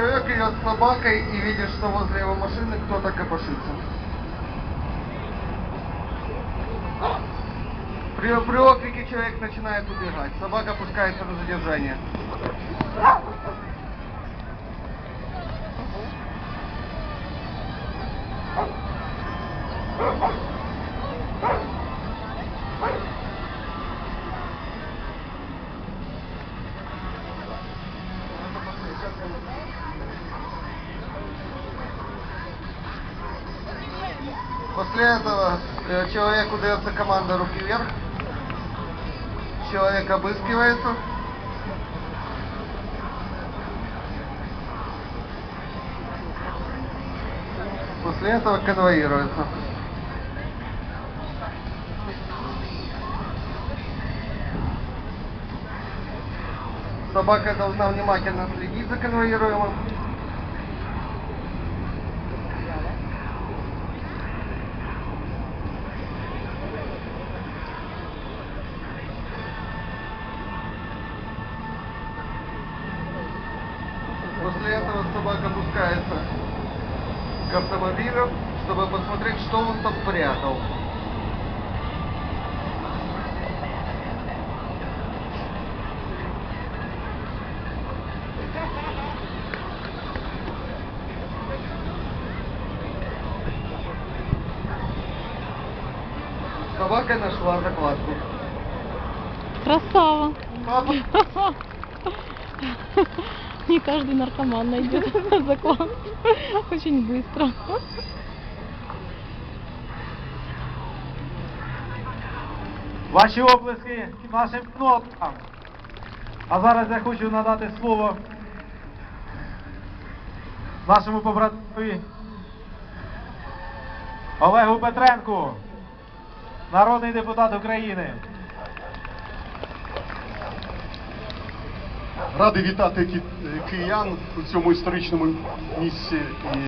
Человек идет с собакой и видит, что возле его машины кто-то копошится. При, при окрике человек начинает убегать. Собака пускается на задержание. После этого э, человеку дается команда руки вверх. Человек обыскивается. После этого конвоируется. Собака должна внимательно следить за конвоируемым. После этого собака пускается к автомобилю, чтобы посмотреть, что он там спрятал. Собака нашла закладку. Красава. Папа, Не каждый наркоман найдет заклад. Очень быстро. Ваші оплески нашим кнопкам. А зараз я хочу надати слово нашому побратиму Олегу Петренку, народний депутат України. Радий вітати ки- киян у цьому історичному місці. І